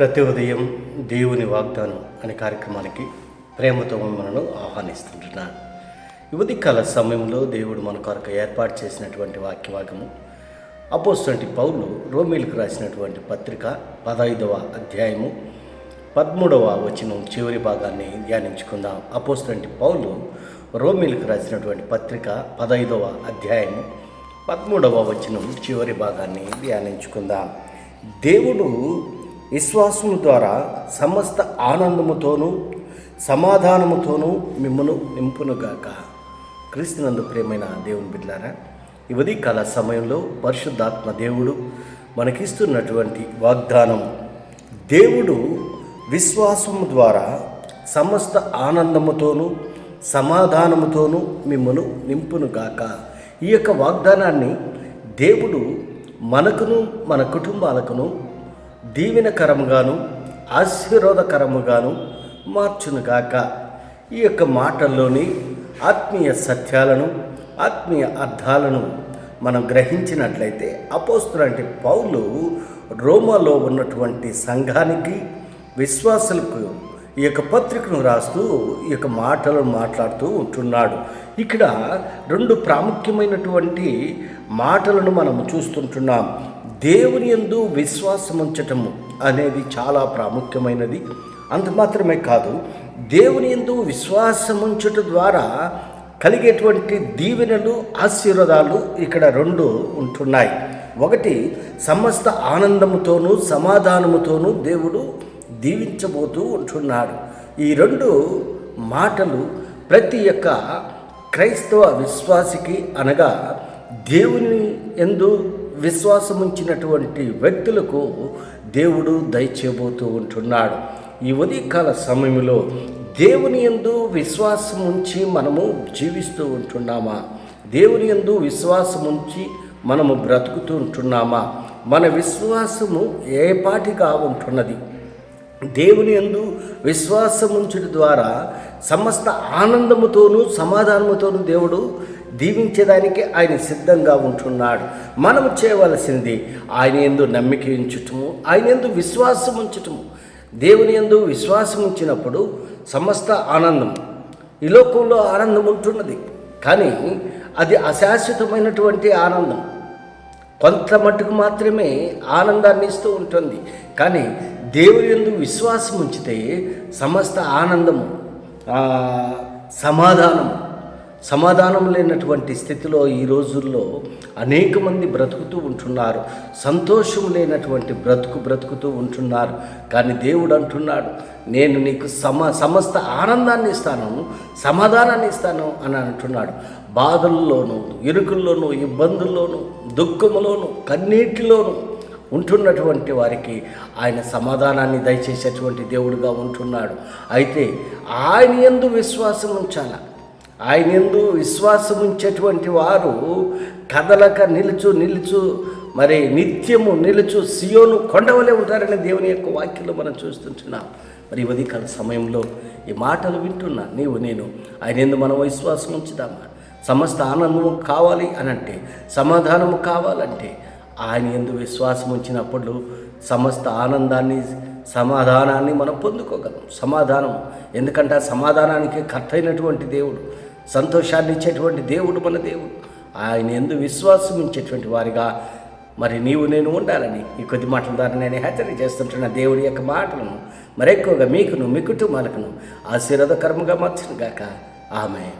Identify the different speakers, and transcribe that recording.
Speaker 1: ప్రతి ఉదయం దేవుని వాగ్దానం అనే కార్యక్రమానికి ప్రేమతో మనను ఆహ్వానిస్తుంటున్నాను యువతి కాల సమయంలో దేవుడు మన కొరకు ఏర్పాటు చేసినటువంటి వాక్యవాగము అపోస్తంటి పౌరులు రోమిలకు రాసినటువంటి పత్రిక పదహైదవ అధ్యాయము పదమూడవ వచనం చివరి భాగాన్ని ధ్యానించుకుందాం. అపోస్తంటి పౌలు రోమిలకు రాసినటువంటి పత్రిక పదహైదవ అధ్యాయము పదమూడవ వచనం చివరి భాగాన్ని ధ్యానించుకుందాం. దేవుడు విశ్వాసము ద్వారా సమస్త ఆనందముతోనూ సమాధానముతోనూ మిమ్మను నింపునుగాక. క్రీస్తునందు ప్రేమైన దేవుని బిడ్డారా ఇవది కాల సమయంలో పరిశుద్ధాత్మ దేవుడు మనకిస్తున్నటువంటి వాగ్దానం దేవుడు విశ్వాసము ద్వారా సమస్త ఆనందముతోనూ సమాధానముతోనూ మిమ్మను నింపునుగాక. ఈ యొక్క వాగ్దానాన్ని దేవుడు మనకును మన కుటుంబాలకును దీవెనకరముగాను ఆశీర్వాదకరముగాను మార్చునుగాక. ఈ యొక్క మాటల్లోని ఆత్మీయ సత్యాలను ఆత్మీయ అర్థాలను మనం గ్రహించినట్లయితే అపోస్తులు అంటే పౌలు రోమాలో ఉన్నటువంటి సంఘానికి విశ్వాసులకు ఈ యొక్క పత్రికను రాస్తూ ఈ యొక్క మాటలను మాట్లాడుతూ ఉంటున్నాడు. ఇక్కడ రెండు ప్రాముఖ్యమైనటువంటి మాటలను మనము చూస్తుంటున్నాం. దేవుని యందు విశ్వాసం ఉంచటము అనేది చాలా ప్రాముఖ్యమైనది. అంత మాత్రమే కాదు దేవుని యందు విశ్వాసం ద్వారా కలిగేటువంటి దీవెనలు ఆశీర్వాదాలు ఇక్కడ రెండు ఉంటున్నాయి. ఒకటి సమస్త ఆనందముతోనూ సమాధానముతోనూ దేవుడు దీవించబోతూ ఉంటున్నాడు. ఈ రెండు మాటలు ప్రతి ఒక్క క్రైస్తవ విశ్వాసికి అనగా దేవుని ఎందు విశ్వాసముంచినటువంటి వ్యక్తులకు దేవుడు దయచేయబోతూ ఉంటున్నాడు. ఈ ఉదయకాల సమయంలో దేవుని ఎందు విశ్వాసం ఉంచి మనము జీవిస్తూ ఉంటున్నామా? దేవుని ఎందు విశ్వాసం ఉంచి మనము బ్రతుకుతూ ఉంటున్నామా? మన విశ్వాసము ఏ పాటిగా ఉంటున్నది. దేవుని ఎందు ఉంచడం ద్వారా సమస్త ఆనందముతోనూ సమాధానముతోనూ దేవుడు దీవించేదానికి ఆయన సిద్ధంగా ఉంటున్నాడు. మనం చేయవలసింది ఆయన ఎందు నమ్మిక ఉంచటము ఆయన ఎందు విశ్వాసం ఉంచటము దేవుని ఎందు విశ్వాసం ఉంచినప్పుడు సమస్త ఆనందం ఈ లోకంలో ఆనందం ఉంటున్నది కానీ అది అశాశ్వతమైనటువంటి ఆనందం. కొంత మట్టుకు మాత్రమే ఆనందాన్ని ఇస్తూ ఉంటుంది. కానీ దేవుని ఎందు విశ్వాసం ఉంచితే సమస్త ఆనందము సమాధానము సమాధానం లేనటువంటి స్థితిలో ఈ రోజుల్లో అనేక మంది బ్రతుకుతూ ఉంటున్నారు. సంతోషం లేనటువంటి బ్రతుకు బ్రతుకుతూ ఉంటున్నారు. కానీ దేవుడు అంటున్నాడు నేను నీకు సమ సమస్త ఆనందాన్ని ఇస్తాను సమాధానాన్ని ఇస్తాను అని అంటున్నాడు. బాధల్లోనూ ఇరుకుల్లోనూ ఇబ్బందుల్లోనూ దుఃఖములోను కన్నీటిలోనూ ఉంటున్నటువంటి వారికి ఆయన సమాధానాన్ని దయచేసేటువంటి దేవుడుగా ఉంటున్నాడు. అయితే ఆయన ఎందు విశ్వాసం ఉంచాల? ఆయన ఎందు విశ్వాసం ఉంచేటువంటి వారు కదలక నిలుచు నిలుచు మరి నిత్యము నిలుచు సియోను కొండవలే ఉంటారని దేవుని యొక్క వాక్యంలో మనం చూస్తుంటున్నాం. మరి ఉదయకాల సమయంలో ఈ మాటలు వింటున్నా. నీవు నేను ఆయన ఎందు మనం విశ్వాసం ఉంచుదామా? సమస్త ఆనందము కావాలి అనంటే సమాధానము కావాలంటే ఆయన ఎందు విశ్వాసం ఉంచినప్పుడు సమస్త ఆనందాన్ని సమాధానాన్ని మనం పొందుకోగలం. సమాధానం. ఎందుకంటే ఆ సమాధానానికి కర్త అయినటువంటి దేవుడు సంతోషాన్ని ఇచ్చేటువంటి దేవుడు మన దేవుడు. ఆయన ఎందు విశ్వాసం ఉంచేటువంటి వారిగా మరి నీవు నేను ఉండాలని ఈ కొద్ది మాటల ద్వారా నేను హెచ్చరిక చేస్తుంటున్న దేవుడి యొక్క మాటలను మరెక్కువగా మీకును మీ కుటుంబాలకును ఆశీర్వాదకరముగా మార్చను గాక. ఆమె